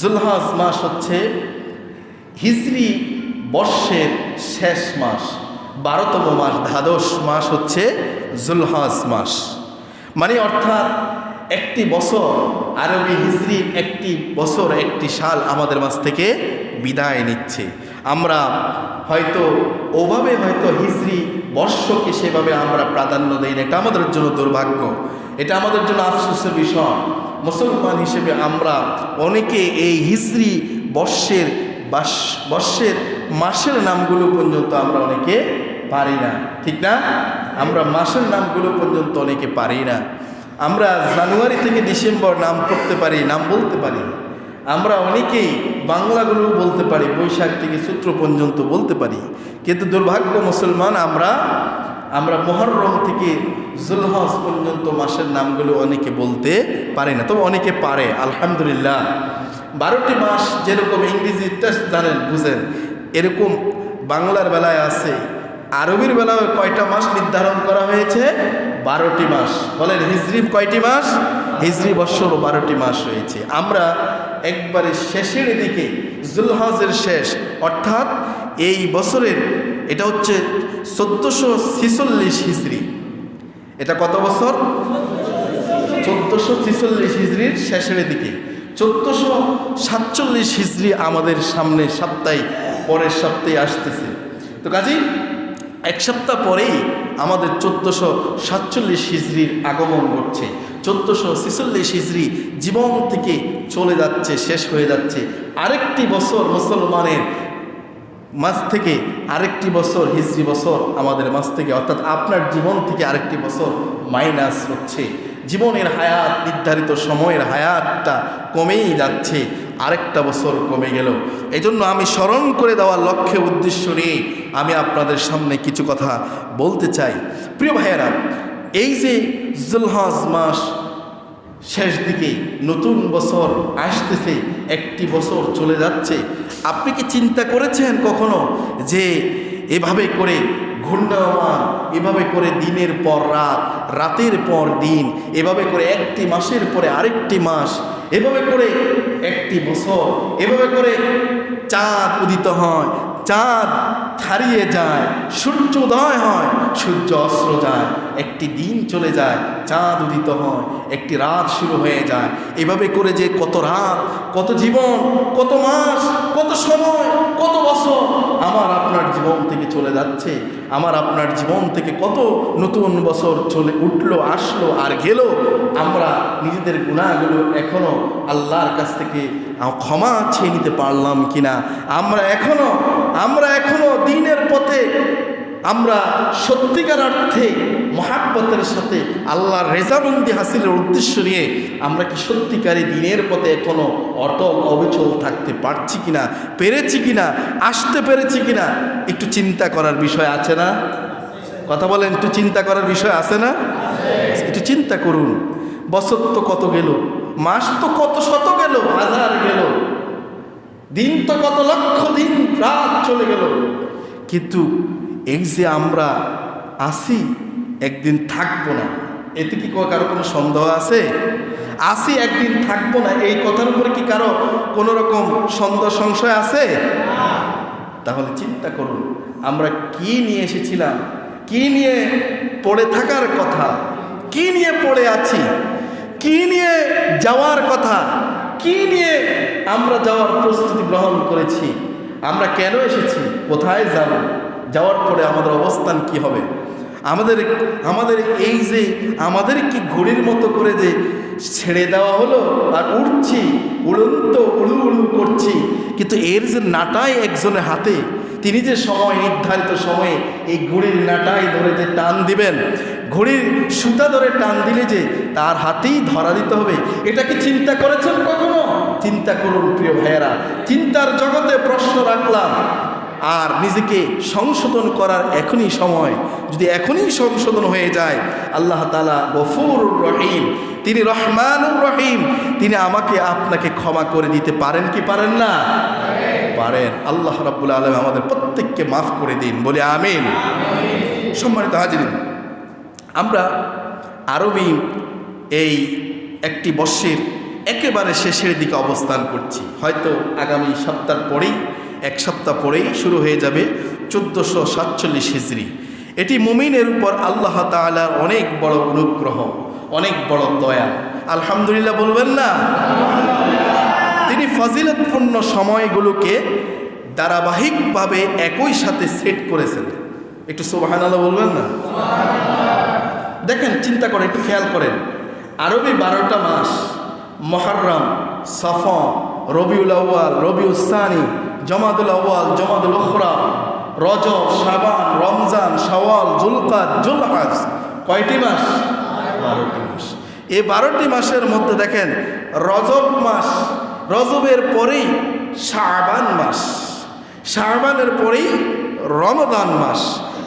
জুলহাজ মাস হচ্ছে হিজরি বর্ষের শেষ মাস, বারোতম মাস, দ্বাদশ মাস হচ্ছে জুলহাজ মাস। মানে অর্থাৎ একটি বছর আরবি হিজরি একটি বছর, একটি সাল আমাদের মাছ থেকে বিদায় নিচ্ছে। আমরা হয়তো ওভাবে হয়তো হিজরি বর্ষকে সেভাবে আমরা প্রাধান্য দিই না, এটা আমাদের জন্য দুর্ভাগ্য। এটা আমাদের জন্য আফসোসের বিষয়। মুসলমান হিসেবে আমরা অনেকে এই হিজরি বর্ষের বাস, বর্ষের মাসের নামগুলো পর্যন্ত আমরা অনেকে পারি না। ঠিক না? আমরা মাসের নামগুলো পর্যন্ত অনেকে পারি না। আমরা জানুয়ারি থেকে ডিসেম্বর নাম করতে পারি, নাম বলতে পারি। আমরা অনেকেই বাংলাগুলো বলতে পারি, বৈশাখ থেকে সূত্র পর্যন্ত বলতে পারি। কিন্তু দুর্ভাগ্য মুসলমান আমরা আমরা মহরম থেকে জুলহজ পর্যন্ত মাসের নামগুলো অনেকে বলতে পারে না, তবে অনেকে পারে, আলহামদুলিল্লাহ। বারোটি মাস যেরকম ইংরেজিটা জানেন, বুঝেন, এরকম বাংলার বেলায় আছে, আরবির বেলায় কয়টা মাস নির্ধারণ করা হয়েছে? বারোটি মাস। বলেন, হিজরি কয়টি মাস? হিজরি বৎসর বারোটি মাস রয়েছে আমরা একবারে শেষের দিকে জুলহজের শেষ, অর্থাৎ এই বছরের এটা হচ্ছে চোদ্দোশো ছিচল্লিশ হিজড়ি এটা কত বছর? চোদ্দোশো ছিচল্লিশ হিজড়ির শেষের দিকে। চোদ্দোশো সাতচল্লিশ হিজড়ি আমাদের সামনে সপ্তাহে, পরের সপ্তাহে আসতেছে। তো কাজেই এক সপ্তাহ পরেই আমাদের চোদ্দোশো সাতচল্লিশ হিজড়ির আগমন ঘটছে। চোদ্দোশো ছিচল্লিশ হিজড়ি জীবন থেকে চলে যাচ্ছে, শেষ হয়ে যাচ্ছে। আরেকটি বছর মুসলমানের মাঝ থেকে আরেকটি বছর, হিজরি বছর আমাদের মাঝ থেকে, অর্থাৎ আপনার জীবন থেকে আরেকটি বছর মাইনাস হচ্ছে। জীবনের হায়াত, নির্ধারিত সময়ের হায়াতটা কমেই যাচ্ছে, আরেকটা বছর কমে গেল। এই জন্য আমি স্মরণ করে দেওয়ার লক্ষ্যে উদ্দেশ্য নিয়ে আমি আপনাদের সামনে কিছু কথা বলতে চাই। প্রিয় ভাইয়েরা, এই যে জুলহাজ মাস শেষ দিকে নতুন বছর আসতেছে, একটি বছর চলে যাচ্ছে। আপনি কি চিন্তা করেছেন কখনো যে এভাবে করে ঘূর্ণায়মান, এভাবে করে দিনের পর রাত, রাতের পর দিন, এভাবে করে একটি মাসের পরে আরেকটি মাস, এভাবে করে একটি বছর, এভাবে করে চাঁদ উদিত হয়, চাঁদ হারিয়ে যায় সূর্য উদয় হয়, সূর্য অস্ত্র যায়। একটি দিন চলে যায়, চাঁদ উদিত হয়, একটি রাত শুরু হয়ে যায়। এভাবে করে যে কত রাত, কত জীবন, কত মাস, কত সময়, কত বছর, আমার আপনার জীবন থেকে চলে যাচ্ছে। আমার আপনার জীবন থেকে কত নতুন বছর চলে উঠল, আসলো আর গেল। আমরা নিজেদের গুণাগুলো এখনও আল্লাহর কাছ থেকে ক্ষমা চেয়ে নিতে পারলাম কিনা? আমরা এখনও আমরা এখনও দিনের পথে আমরা সত্যিকার অর্থে মহাব্বতের সাথে আল্লাহর রেজাবন্দি হাসিলের উদ্দেশ্য নিয়ে আমরা কি সত্যিকারী দিনের পথে এখনও অটল অবিচল থাকতে পারছি কিনা, পেরেছি কিনা, আসতে পেরেছি কিনা, একটু চিন্তা করার বিষয় আছে না? কথা বলেন, একটু চিন্তা করার বিষয় আছে না? একটু চিন্তা করুন, বছর তো কত গেল, মাস তো কত শত গেল, হাজার গেল, দিন তো কত লক্ষ দিন, রাত চলে গেল কিন্তু এই যে আমরা আসি, একদিন থাকব না। এতে কি কারও কোনো সন্দেহ আছে? আসি, একদিন থাকব না। এই কথার উপরে কি কারও কোনো রকম সন্দেহ, সংশয় আছে? তাহলে চিন্তা করুন, আমরা কি নিয়ে এসেছিলাম? কি নিয়ে পড়ে থাকার কথা? কি নিয়ে পড়ে আছি? কি নিয়ে যাওয়ার কথা? কি নিয়ে আমরা যাওয়ার প্রস্তুতি গ্রহণ করেছি? আমরা কেন এসেছি? কোথায় যাব? যাওয়ার পরে আমাদের অবস্থান কি হবে? আমাদের আমাদের এই যে, আমাদের কি ঘড়ির মতো করে যে ছেড়ে দেওয়া হলো আর উঠছি উড়ন্ত, উড়ু উড়ু করছি, কিন্তু এর যে নাটাই একজনের হাতে, তিনি যে সময় নির্ধারিত সময়ে এই ঘড়ির নাটাই ধরে যে টান দিবেন ঘড়ির সুতা ধরে টান দিলে যে তার হাতেই ধরা দিতে হবে, এটা কি চিন্তা করেছেন কখনো? চিন্তা করুন প্রিয় ভাইয়েরা, চিন্তার জগতে প্রশ্ন রাখলাম, আর নিজেকে সংশোধন করার এখনই সময়। যদি এখনই সংশোধন হয়ে যায়, আল্লাহ তালা গফুর রহিম, তিনি রহমানুর রহিম, তিনি আমাকে আপনাকে ক্ষমা করে দিতে পারেন কি পারেন না? পারেন। আল্লাহ রাব্বুল আলম আমাদের প্রত্যেককে মাফ করে দিন, বলে আমিন। সম্মানিত হাজিরিন আমরা আরবি এই একটি বর্ষের একেবারে শেষের দিকে অবস্থান করছি। হয়তো আগামী সপ্তাহ পরেই, এক সপ্তাহ পরেই শুরু হয়ে যাবে চোদ্দোশো সাতচল্লিশ হিজড়ি এটি মুমিনের উপর আল্লাহ তাআলার অনেক বড় অনুগ্রহ, অনেক বড় দয়া। আলহামদুলিল্লাহ বলবেন না? তিনি ফজিলতপূর্ণ সময়গুলোকে ধারাবাহিকভাবে একই সাথে সেট করেছেন। একটু সোবাহান আল্লাহ বলবেন না? দেখেন, চিন্তা করেন, একটু খেয়াল করেন। আরবি বারোটা মাস, মহরম, সফা, রবিউল আউ্য়াল, রবিউল সানি জমাদুল আউ্য়াল জমাদুল উখরা, রজব সাবান রমজান, শাওয়াল, জুলকাদ, জুলহাজ। কয়টি মাস? বারোটি মাস। এই বারোটি মাসের মধ্যে দেখেন, রজব মাস, রজবের পরেই শাবান মাস। শাবানের পরেই রমদান মাস।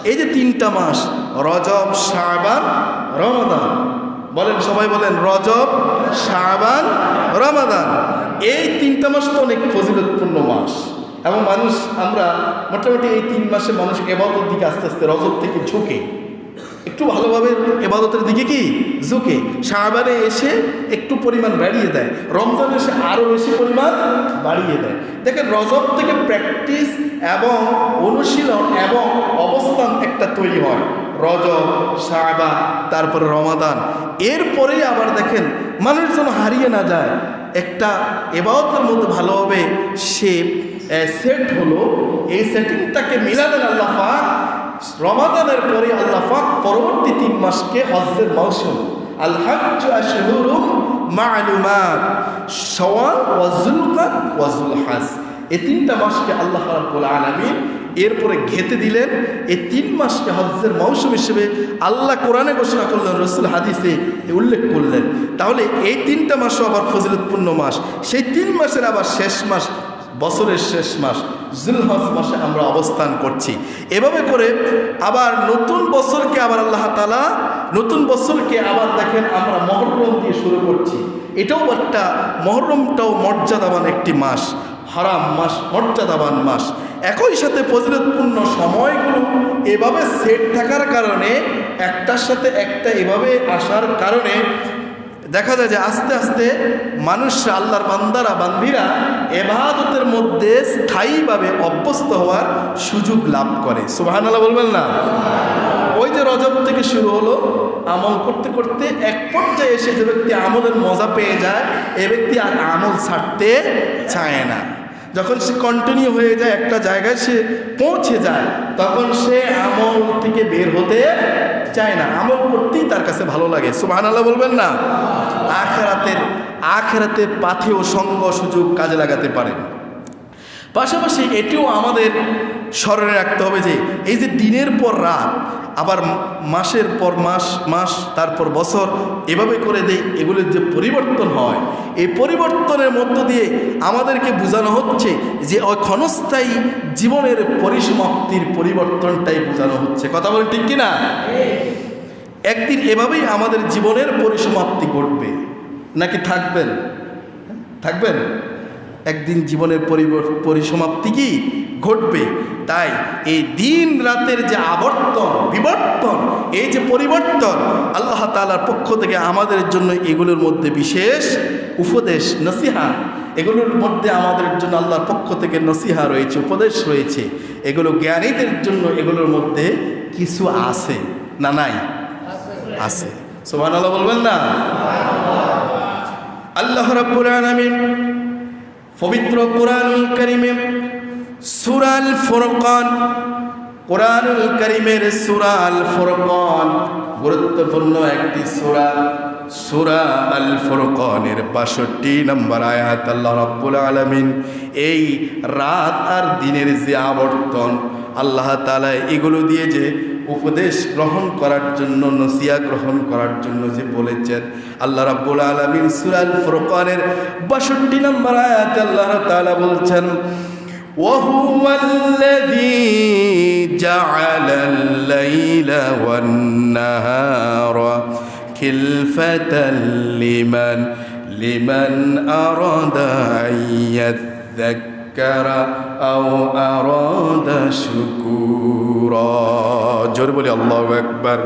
এই যে তিনটা মাস, রজব শাহবান রমাদান। বলেন, সবাই বলেন, রজব শাহবান রমাদান। এই তিনটা মাস তো অনেক ফজিলতপূর্ণ মাস। এবং মানুষ, আমরা মোটামুটি এই তিন মাসে মানুষ এবাদতের দিকে আস্তে আস্তে রজব থেকে ঝুঁকে। একটু ভালোভাবে এবাদতের দিকে কি? ঝুঁকে। শাহবানে এসে একটু পরিমাণ বাড়িয়ে দেয়। রমজান এসে আরও বেশি পরিমাণ বাড়িয়ে দেয়। দেখেন রজব থেকে প্র্যাকটিস এবং অনুশীলন এবং অবস্থান একটা তৈরি হয়। রজব শাহবান তারপরে রমাদান। এরপরেই আবার দেখেন মানুষ যেন হারিয়ে না যায়। একটা এবাদতের মধ্যে ভালোভাবে সে সেট হলো। এই সেটিংটাকে মিলালেন আল্লাহ রমাদানের পরে আল্লাহ পাক পরবর্তী তিন মাসকে হজ্জের মৌসুম আল হজ্জ আশহুরুম মা'লুমাত শাওয়াল ওয়া যুলকাদ ওয়া যুলহাজ। এই তিনটা মাসকে আল্লাহ রাব্বুল আলামিন এরপরে ঘেতে দিলেন। এই তিন মাসকে হজ্জের মৌসুম হিসেবে আল্লাহ কোরআনে ঘোষণা করলেন, রসুল হাদিসে উল্লেখ করলেন। তাহলে এই তিনটা মাসও আবার ফজিলতপূর্ণ মাস। সেই তিন মাসের আবার শেষ মাস বছরের শেষ মাস, জুলহজ মাসে আমরা অবস্থান করছি। এভাবে করে আবার নতুন বছরকে আবার আল্লাহ তালা নতুন বছরকে আবার দেখেন আমরা মহরম দিয়ে শুরু করছি। এটাও একটা, মহরমটাও মর্যাদাবান একটি মাস, হারাম মাস, মর্যাদাবান মাস। একই সাথে ফজিলতপূর্ণ সময়গুলো এভাবে সেট থাকার কারণে, একটার সাথে একটা এভাবে আসার কারণে দেখা যায় যে আস্তে আস্তে মানুষ আল্লাহর বান্দারা, বান্দিরা এবাদতের মধ্যে স্থায়ীভাবে অভ্যস্ত হওয়ার সুযোগ লাভ করে। সুবাহান আল্লাহ বলবেন না? ওই যে রজব থেকে শুরু হলো, আমল করতে করতে এক পর্যায়ে এসে যে ব্যক্তি আমলের মজা পেয়ে যায়, এ ব্যক্তি আর আমল ছাড়তে চায় না। যখন সে কন্টিনিউ হয়ে যায় একটা জায়গায়, সে পৌঁছে যায়, তখন সে আমল থেকে বের হতে চায় না, আমল করতেই তার কাছে ভালো লাগে। সুবাহান আল্লাহ বলবেন না? আখেরাতের আখেরাতে ও সঙ্গ সুযোগ কাজে লাগাতে পারেন। পাশাপাশি এটিও আমাদের স্মরণে রাখতে হবে যে এই যে দিনের পর রাত, আবার মাসের পর মাস মাস, তারপর বছর, এভাবে করে দেয় এগুলোর যে পরিবর্তন হয়, এই পরিবর্তনের মধ্য দিয়ে আমাদেরকে বোঝানো হচ্ছে যে ওই ক্ষণস্থায়ী জীবনের পরিসমাপ্তির পরিবর্তনটাই বোঝানো হচ্ছে। কথা বলেন ঠিক কিনা? একদিন এভাবেই আমাদের জীবনের পরিসমাপ্তি ঘটবে। নাকি থাকবেন? থাকবেন? একদিন জীবনের পরিসমাপ্তি কি ঘটবে? তাই এই দিন রাতের যে আবর্তন, বিবর্তন, এই যে পরিবর্তন, আল্লাহ তালার পক্ষ থেকে আমাদের জন্য এগুলোর মধ্যে বিশেষ উপদেশ, নসিহা। এগুলোর মধ্যে আমাদের জন্য আল্লাহর পক্ষ থেকে নসিহা রয়েছে, উপদেশ রয়েছে। এগুলো জ্ঞানীদের জন্য এগুলোর মধ্যে কিছু আছে না নাই? আছে। সোমান আল্লাহ বলবেন না? আল্লাহ রাব্বুল আলামিন পবিত্র কোরআনুল কারিমে সুরাল ফুরকান, কোরআনুল করিমের সুরাল ফুরকান, গুরুত্বপূর্ণ একটি সূরা সূরা আল ফুরকানের বাষট্টি নম্বর আয়াত আল্লাহ রাব্বুল আলামিন এই রাত আর দিনের যে আবর্তন, আল্লাহ তাআলা এগুলো দিয়ে যে উপদেশ গ্রহণ করার জন্য নসিয়া গ্রহণ করার জন্য যে বলেছেন আল্লাহ রাব্বুল আলামিন সূরাল ফুরকানের 62 নম্বর আয়াতে আল্লাহ তাআলা বলছেন وهو الذي جعل الليل والنهار خلفة لمن لمن أراد أن يذكر أو أراد شكورا জোর বলি আল্লাহু আকবার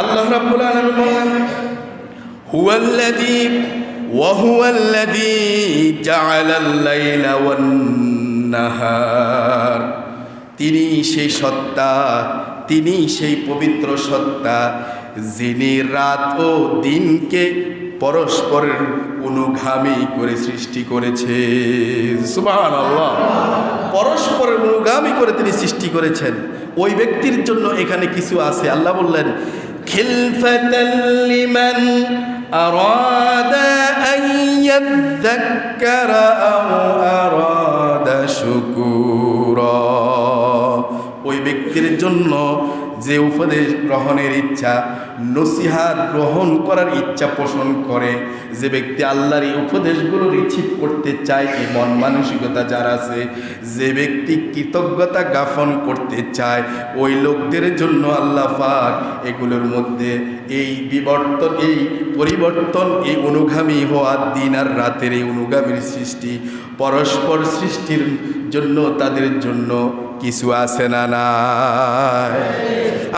আল্লাহ রাব্বুল আলামিন বলেন هو الذي وهو الذي جعل الليل والنهار তিনি সেই সত্তা তিনি সেই পবিত্র সত্তা যিনি রাত ও দিনকে পরস্পরের অনুগামী করে সৃষ্টি করেছে। সুবহান আল্লাহ পরস্পরের অনুগামী করে তিনি সৃষ্টি করেছেন। ওই ব্যক্তির জন্য এখানে কিছু আছে। আল্লাহ বললেন, খিলফাতাল লিমান আরাদা আন ইয়াযাক্কারা আও আরাদা শুকুরা। ওই ব্যক্তির জন্য যে উপদেশ গ্রহণের ইচ্ছা, নসিহাত গ্রহণ করার ইচ্ছা পোষণ করে। যে ব্যক্তি আল্লাহর এই উপদেশগুলো রিসিভ করতে চায় এই মন মানসিকতা যারা আছে, যে ব্যক্তি কৃতজ্ঞতা জ্ঞাপন করতে চায়, ওই লোকদের জন্য আল্লাহ পাক এগুলোর মধ্যে এই বিবর্তন, এই পরিবর্তন, এই অনুগামী হওয়া দিন আর রাতের এই অনুগামীর সৃষ্টি, পরস্পর সৃষ্টির জন্য তাদের জন্য কিছু আছে না না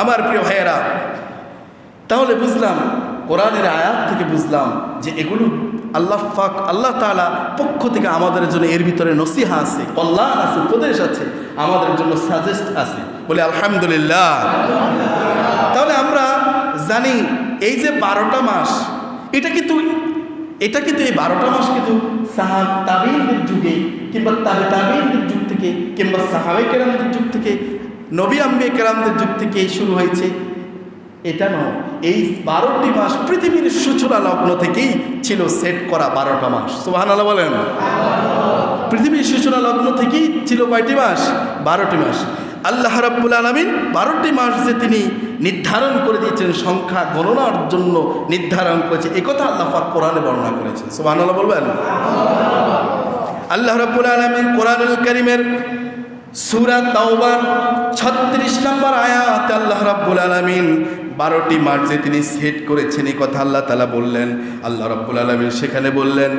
আমার প্রিয় ভাইয়েরা, তাহলে বুঝলাম, কোরআনের আয়াত থেকে বুঝলাম যে এগুলো আল্লাহ ফাক আল্লাহ তালা পক্ষ থেকে আমাদের জন্য এর ভিতরে নসিহা আছে, কল্যাণ আছে, উপদেশ আছে, আমাদের জন্য সাজেস্ট আছে। বলে আলহামদুলিল্লাহ। জানি, এই যে বারোটা মাস, এটা কিন্তু এটা কিন্তু এই বারোটা মাস কিন্তু সাহাব তাবিনদের যুগে কিংবা তাবে তাবিনদের যুগ থেকে কিংবা সাহাবে কেরামদের যুগ থেকে, নবী আম্বে কেরামদের যুগ থেকে শুরু হয়েছে। এটা নয়, এই বারোটি মাস পৃথিবীর সূচনা লগ্ন থেকেই ছিল সেট করা বারোটা মাস। সোহান আল্লাহ বলেন। পৃথিবীর সূচনা লগ্ন থেকেই ছিল কয়টি মাস? বারোটি মাস। আল্লাহ রাব্বুল আলমিন বারোটি মাস যে তিনি নির্ধারণ করে দিয়েছেন, সংখ্যা গণনার জন্য নির্ধারণ করেছে একথা আল্লাহ পাক কোরআনে বর্ণনা করেছেন। আল্লাহ বলবেন? আল্লাহ রাব্বুল আলমিন কোরআনুল করিমের সুরা তাওবার ছত্রিশ নম্বর আয়াত আল্লাহ রাব্বুল আলমিন বারোটি যে তিনি সেট করেছেন এই কথা আল্লাহ তালা বললেন। আল্লাহ রাব্বুল আলমিন সেখানে বললেন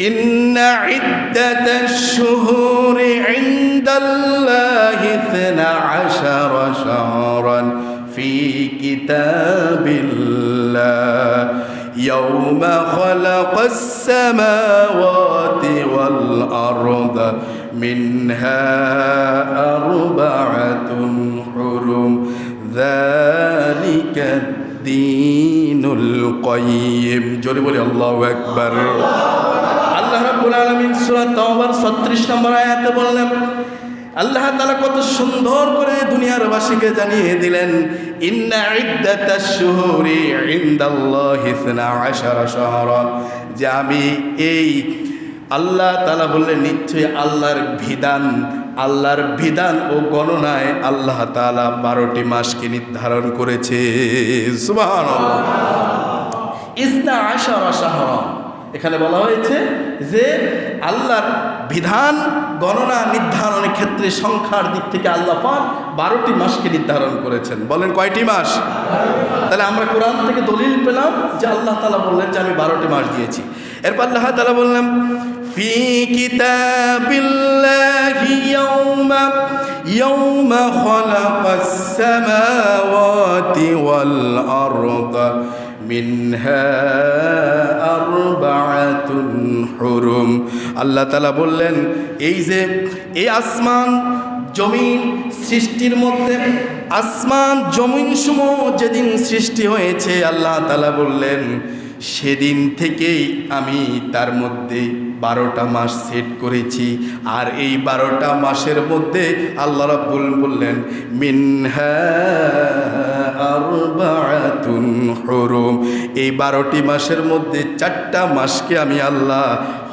إن عدة الشهور عند الله اثنا عشر شهرا في كتاب الله. يوم خلق السماوات والأرض منها أربعة حرم ذلك দিনুল কয়িম জোরে বলি, আল্লাহ একবার আল্লাহ রাব্বুল আলামিন সূরা তাওবার 36 নম্বর আয়াতে বললেন, আল্লাহ তালা কত সুন্দর করে দুনিয়ার বাসীকে জানিয়ে দিলেন যে আমি এই আল্লাহ তালা বললেন, নিশ্চয়ই আল্লাহর বিধান আল্লাহর বিধান ও গণনায় আল্লাহ তাআলা বারোটি মাসকে নির্ধারণ করেছে। ইসনা আশারা শাহরা। এখানে বলা হয়েছে যে, আল্লাহর বিধান, গণনা, নির্ধারণের ক্ষেত্রে সংখ্যার দিক থেকে আল্লাহ পাক বারোটি মাসকে নির্ধারণ করেছেন। বলেন কয়টি মাস? তাহলে আমরা কোরআন থেকে দলিল পেলাম যে আল্লাহ তালা বললেন যে আমি বারোটি মাস দিয়েছি। এরপর আল্লাহ তালা বললাম ফি কিতাবিল্লাহি ইয়াউমা ইয়াউমা খালাকাস সামাওয়াতি ওয়াল আরদা মিনহা আরবাআতুন হুরুম আল্লাহ তাআলা বললেন, এই যে এই আসমান, জমিন সৃষ্টির মধ্যে, আসমান জমিন সমূহ যেদিন সৃষ্টি হয়েছে, আল্লাহ তাআলা বললেন, সেদিন থেকেই আমি তার মধ্যে বারোটা মাস সেট করেছি। আর এই বারোটা মাসের মধ্যে আল্লাহ রাব্বুল বললেন, মিনহা আরবাআতুন হুরুম। এই বারোটি মাসের মধ্যে চারটা মাসকে আমি আল্লাহ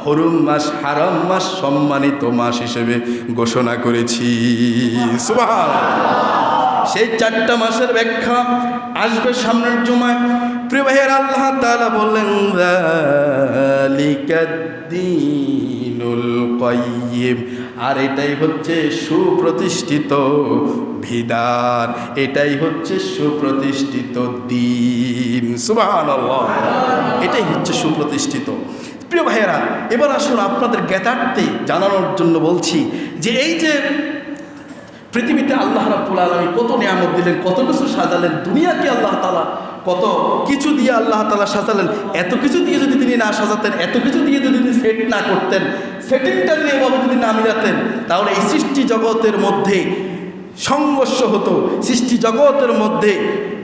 হরুম মাস, হারাম মাস সম্মানিত মাস হিসেবে ঘোষণা করেছি। সুবহান সেই চারটা মাসের ব্যাখ্যা আসবে সামনের জমায়। ভাইয়ের, আল্লাহ তাআলা বললেন যালিকাদ্দীনুল কাইয়্যিম আর এটাই হচ্ছে সুপ্রতিষ্ঠিত বিধান। এটাই হচ্ছে সুপ্রতিষ্ঠিত দিন। সুবহানাল্লাহ। এটাই হচ্ছে সুপ্রতিষ্ঠিত। প্রিয় ভাইয়েরা, এবার আসুন আপনাদের জ্ঞাতার্থে জানানোর জন্য বলছি যে এই যে পৃথিবীতে আল্লাহ রাব্বুল আলমী কত নিয়ামত দিলেন, কত কিছু সাজালেন, দুনিয়াকে আল্লাহ তালা কত কিছু দিয়ে আল্লাহ তালা সাজালেন। এত কিছু দিয়ে যদি তিনি না সাজাতেন, এত কিছু দিয়ে যদি তিনি সেট না করতেন সেটিংটা দিয়ে এভাবে যদি না মিলাতেন, তাহলে এই সৃষ্টি জগতের মধ্যে সংঘর্ষ হতো। সৃষ্টি জগতের মধ্যে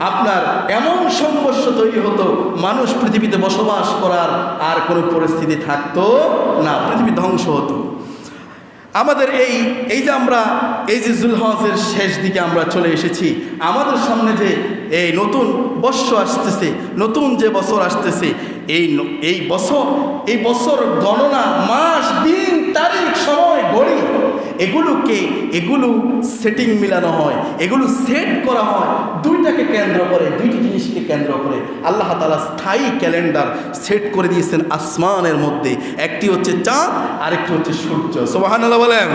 আপনার এমন সংঘর্ষ তৈরি হতো, মানুষ পৃথিবীতে বসবাস করার আর কোনো পরিস্থিতি থাকতো না, পৃথিবী ধ্বংস হতো। আমাদের এই এই যে আমরা, এই যে জুলহজের শেষ দিকে আমরা চলে এসেছি, আমাদের সামনে যে এই নতুন বর্ষ আসতেছে, নতুন যে বছর আসতেছে, এই এই বছর এই বছর গণনা, মাস, দিন, তারিখ, সময়, ঘড়ি এগুলোকে, এগুলো সেটিং মিলানো হয়, এগুলো সেট করা হয়, দুইটাকে কেন্দ্র করে, দুইটি জিনিসকে কেন্দ্র করে। আল্লাহ তালা স্থায়ী ক্যালেন্ডার সেট করে দিয়েছেন আসমানের মধ্যে। একটি হচ্ছে চাঁদ, আরেকটি হচ্ছে সূর্য। সোবাহান বলেন।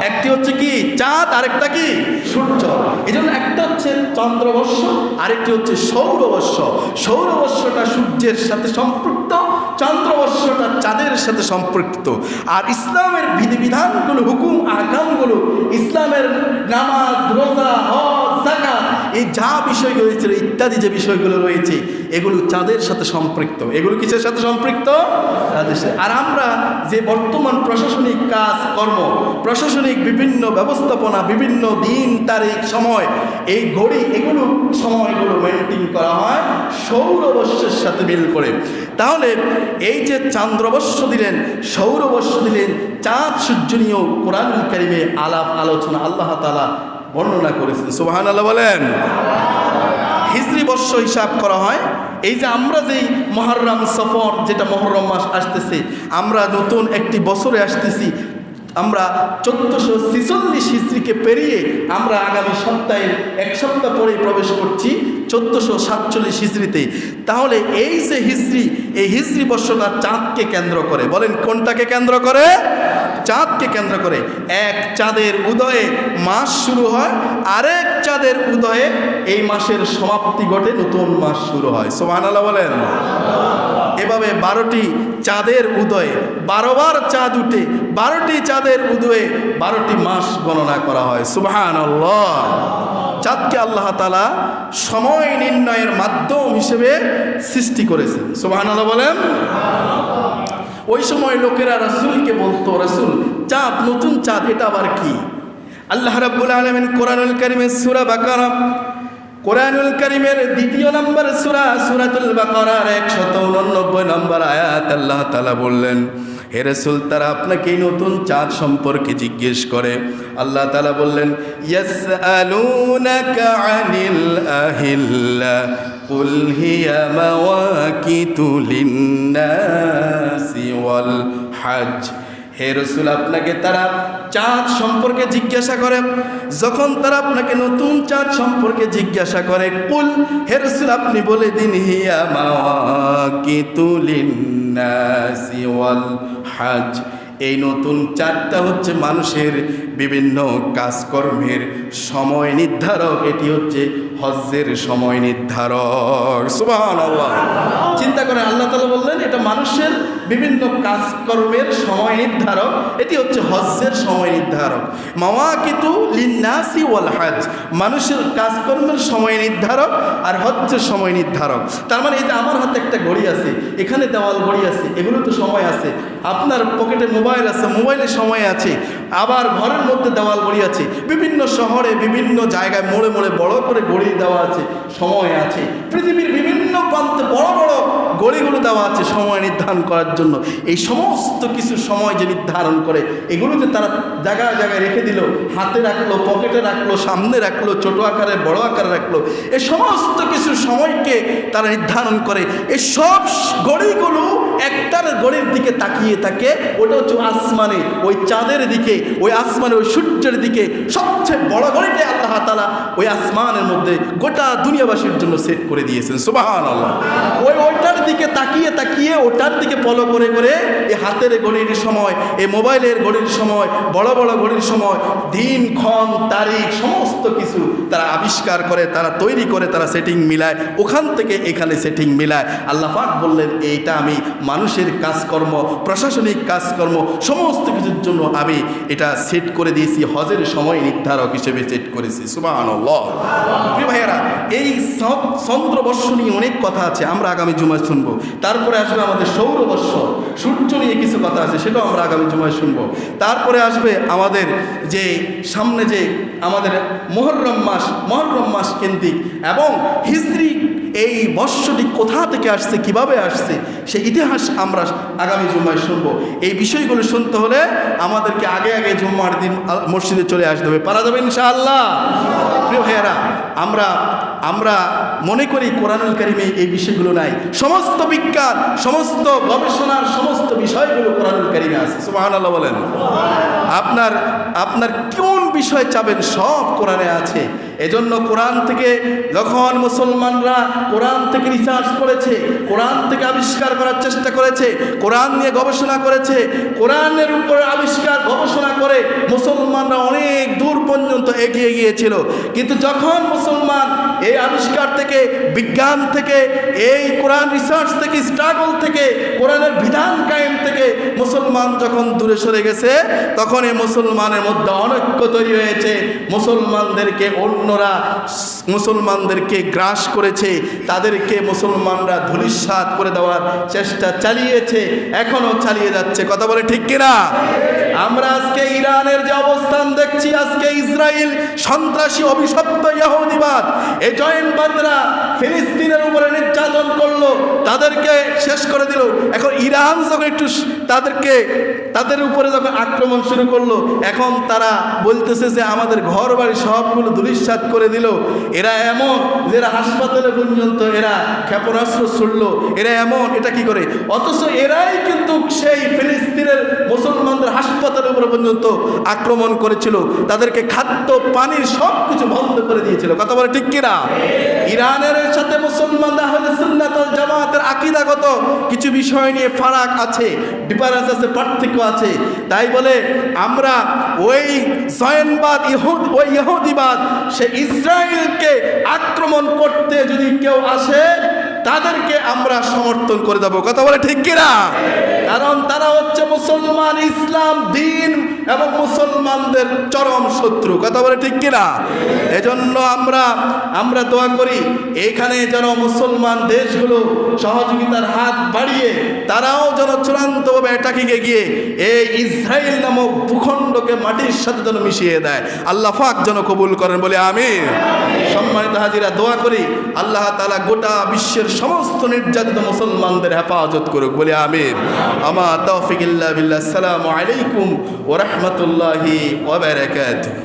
একটি হচ্ছে কি? চাঁদ, আরেকটা কি? সূর্য। এই জন্য একটা হচ্ছে চন্দ্রবর্ষ, আরেকটি হচ্ছে সৌরবর্ষ। সৌরবর্ষটা সূর্যের সাথে সম্পৃক্ত চন্দ্রবর্ষটা চাঁদের সাথে সম্পৃক্ত আর ইসলামের বিধিবিধানগুলো হুকুম আকামগুলো ইসলামের নামাজ রোজা হজ জাকাত এই যা বিষয় রয়েছে ইত্যাদি যে বিষয়গুলো রয়েছে, এগুলো চাঁদের সাথে সম্পৃক্ত। এগুলো কিসের সাথে সম্পৃক্ত। আর আমরা যে বর্তমান প্রশাসনিক কাজ, কর্ম, প্রশাসনিক বিভিন্ন ব্যবস্থাপনা, বিভিন্ন দিন, তারিখ, সময়, এই ঘড়ি, এগুলো, সময়গুলো মেনটেন করা হয় সৌরবর্ষের সাথে মিল করে। তাহলে এই যে চান্দ্রবর্ষ দিলেন, সৌরবর্ষ দিলেন, চাঁদ সূর্য নিয়েও কোরআন কারিমে আলাপ, আলোচনা আল্লাহ তালা বর্ণনা করেছেন। সুবাহান আল্লাহ বলেন। হিজরি বর্ষ হিসাব করা হয়, এই যে আমরা যেই মহরম সফর, যেটা মহরম মাস আসতেছে, আমরা নতুন একটি বছরে আসতেছি আমরা চোদ্দোশো ছিচল্লিশ হিজড়িকে পেরিয়ে আমরা আগামী সপ্তাহে এক সপ্তাহ পরেই প্রবেশ করছি চোদ্দোশো সাতচল্লিশ হিজড়িতে। তাহলে এই যে হিজড়ি, এই হিজড়ি বর্ষটা চাঁদকে কেন্দ্র করে। বলেন, কোনটাকে কেন্দ্র করে? চাঁদকে কেন্দ্র করে। এক চাঁদের উদয়ে মাস শুরু হয়, আরেক চাঁদের উদয়ে এই মাসের সমাপ্তি ঘটে, নতুন মাস শুরু হয়। আল্লাহ বলেন। এভাবে বারোটি চাঁদের উদয়ে বারোবার চাঁদ উঠে বারোটি চাঁদের উদয়ে বারোটি মাস গণনা করা হয়। সুবহান চাঁদকে আল্লাহ তালা সময় নির্ণয়ের মাধ্যম হিসেবে সৃষ্টি করেছেন। সুবহান আল্লাহ বলেন, ওই সময় লোকেরা রাসূলকে বলতো, রাসূল, চাঁদ, নতুন চাঁদ, এটা আবার কি? আল্লাহ রাব্বুল আলামিন কোরআনুল কারীমের সূরা বাকারা, কোরআনুল করিমের দ্বিতীয় নম্বর সূরা, সূরাতুল বাকারার 189 নম্বর আয়াত আল্লাহ তালা বললেন হে রাসূল তারা আপনাকে এই নতুন চাঁদ সম্পর্কে জিজ্ঞেস করে আল্লাহ তাআলা বললেন ইয়াসআলুনাকা আনিল আহিল্লা قل هي مواقيت للناس والحج হে রসুল আপনাকে তারা চাঁদ সম্পর্কে জিজ্ঞাসা করে যখন তারা আপনাকে নতুন চাঁদ সম্পর্কে জিজ্ঞাসা করে কুল হে রসুল আপনি বলে দিন হিয়া মাওয়াকিতুলিন্নাসি ওয়াল হাজ। এই নতুন চারটা হচ্ছে মানুষের বিভিন্ন কাজকর্মের সময় নির্ধারক। এটি হচ্ছে হজ্জের সময় নির্ধারক। সুবাহান চিন্তা করে আল্লাহ তালা বললেন, এটা মানুষের বিভিন্ন কাজকর্মের সময় নির্ধারক। এটি হচ্ছে হজ্জের সময় নির্ধারক। মাওয়া কিন্তু লিন্নাসি ওয়াল মানুষের কাজকর্মের সময় নির্ধারক আর হজ্জের সময় নির্ধারক। তার মানে এই যে আমার হাতে একটা ঘড়ি আছে, এখানে দেওয়াল ঘড়ি আছে এগুলো তো সময় আছে। আপনার পকেটে মোবাইল আছে, মোবাইলে সময় আছে। আবার ঘরের মধ্যে দেওয়াল গড়ি আছে, বিভিন্ন শহরে বিভিন্ন জায়গায় মোড়ে মোড়ে বড় করে গড়িয়ে দেওয়া আছে, সময় আছে, পৃথিবীর বিভিন্ন প্রান্তে বড় বড় গড়িগুলো দেওয়া আছে সময় নির্ধারণ করার জন্য। এই সমস্ত কিছু সময় যে নির্ধারণ করে, এগুলো যে তারা জায়গায় জায়গায় রেখে দিল, হাতে রাখল, পকেটে রাখল, সামনে রাখল, ছোট আকারে, বড় আকারে রাখল এই সমস্ত কিছু সময়কে তারা নির্ধারণ করে। এই সব গড়িগুলো একটার গড়ির দিকে তাকিয়ে থাকে, ওটা হচ্ছে আসমানে, ওই চাঁদের দিকে, ওই আসমানে, ওই সূর্যের দিকে। সবচেয়ে বড় গড়িটা আল্লাহ তালা ওই আসমানের মধ্যে গোটা দুনিয়াবাসীর জন্য সেট করে দিয়েছেন। সুবাহান আল্লাহ ওই ওইটার দিকে তাকিয়ে তাকিয়ে ওটার দিকে ফলো করে করে এই হাতের ঘড়ির সময় এই মোবাইলের ঘড়ির সময়, বড় বড় ঘড়ির সময়, দিন, ক্ষণ, তারিখ, সমস্ত কিছু তারা আবিষ্কার করে, তারা তৈরি করে, তারা সেটিং মিলায়, ওখান থেকে এখানে সেটিং মিলায়। আল্লাহ পাক বললেন, এইটা আমি মানুষের কাজকর্ম, প্রশাসনিক কাজকর্ম, সমস্ত কিছুর জন্য আমি এটা সেট করে দিয়েছি, হজের সময় নির্ধারক হিসেবে সেট করেছি। সুবাহ ভাইয়েরা, এই স- চন্দ্রবর্ষ নিয়ে অনেক কথা আছে, আমরা আগামী জুমায় শুনব। তারপরে আসবে আমাদের সৌরবর্ষ সূর্য নিয়ে কিছু কথা আছে, সেটাও আমরা আগামী জুমায় শুনব। তারপরে আসবে আমাদের যে সামনে যে আমাদের মহরম মাস মহরম মাস কেন্দ্রিক এবং হিজরি, এই বর্ষটি কোথা থেকে আসছে, কীভাবে আসছে, সে ইতিহাস আমরা আগামী জুম্মায় শুনব। এই বিষয়গুলো শুনতে হলে আমাদেরকে আগে আগে জুম্মার দিন মসজিদে চলে আসতে হবে। পারা যাবে ইনশাআল্লাহ। প্রিয় ভাইয়েরা, আমরা আমরা মনে করি কোরআনুল কারিমে এই বিষয়গুলো নাই। সমস্ত বিজ্ঞান, সমস্ত গবেষণার সমস্ত বিষয়গুলো কোরআনুল কারিমে আছে। সুবহানাল্লাহ বলেন। আপনার আপনার কোন বিষয় চাবেন সব কোরআনে আছে। এজন্য কোরআন থেকে যখন মুসলমানরা কোরআন থেকে রিসার্চ করেছে, কোরআন থেকে আবিষ্কার করার চেষ্টা করেছে, কোরআন নিয়ে গবেষণা করেছে, কোরআনের উপর আবিষ্কার গবেষণা করে মুসলমানরা অনেক দূর পর্যন্ত এগিয়ে গিয়েছিল। কিন্তু যখন মুসলমান এই আবিষ্কার থেকে, বিজ্ঞান থেকে, এই কোরআন রিসার্চ থেকে স্ট্রাগল থেকে, কোরআনের বিধান কায়েম থেকে মুসলমান যখন দূরে সরে গেছে, তখন এই মুসলমানের মধ্যে অনৈক্য তৈরি হয়েছে। মুসলমানদেরকে অন্যরা, মুসলমানদেরকে গ্রাস করেছে। তাদেরকে মুসলমানরা ধূলিসাৎ করে দেওয়ার চেষ্টা চালিয়েছে। এখনও চালিয়ে যাচ্ছে। কথা বলে ঠিক কিনা? আমরা আজকে ইরানের যে অবস্থান দেখছি, আজকে ইসরায়েল সন্ত্রাসী, অভিশপ্ত ইহুদিবাদ এই জয়েন্টবাদরা ফিলিস্তিনের উপরে নির্যাতন করল তাদেরকে শেষ করে দিল। এখন ইরান যখন একটু তাদেরকে, তাদের উপরে যখন আক্রমণ শুরু করল, এখন তারা বলতেছে যে আমাদের ঘর বাড়ি সবগুলো ধুলিস্বাদ করে দিল। এরা এমন যে এরা হাসপাতালে পর্যন্ত এরা ক্ষেপণাস্ত্র ছুড়লো, এরা এমন, এটা কি করে? অথচ এরাই কিন্তু সেই ফিলিস্তিনের মুসলমানদের হাসপাতালের উপরে পর্যন্ত আক্রমণ করেছিল। তাদেরকে খাদ্য পানির সব কিছু বন্ধ করে দিয়েছিল। কথা বলে ঠিক কিনা? ইরানের সাথে মুসলমান আহলে সুন্নাত জামাতের আকীদাগত কিছু বিষয় নিয়ে ফারাক আছে। ডিফারেন্স আছে, পার্থক্য আছে। তাই বলে আমরা ওই জয়েনবাদ, ইহুদ, ওই ইহুদিবাদ, সে ইসরায়েলকে আক্রমণ করতে যদি কেউ আসে, তাদেরকে আমরা সমর্থন করে দেবো। কথা বলে ঠিক কিনা? কারণ তারা হচ্ছে মুসলমান ইসলাম, দিন এবং মুসলমানদের চরম শত্রু। কথা বলে ঠিক কিনা? এজন্য আমরা আমরা দোয়া করি, এখানে যেন মুসলমান দেশগুলো সহযোগিতার হাত বাড়িয়ে তারাও যেন চূড়ান্তভাবে অ্যাটাকিংয়ে গিয়ে এই ইসরায়েল নামক ভূখণ্ডকে মাটির সাথে যেন মিশিয়ে দেয়। আল্লাহ ফাক যেন কবুল করেন, বলে আমি সম্মানিত হাজিরা, দোয়া করি, আল্লাহ তালা গোটা বিশ্বের সমস্ত নির্যাতিত মুসলমানদের হেফাজত করুক, বলে আমির আমার তৌফিক বিল্লাহ। সালামু আলাইকুম ওরহমতুল্লাহি ওবরাকাতুহু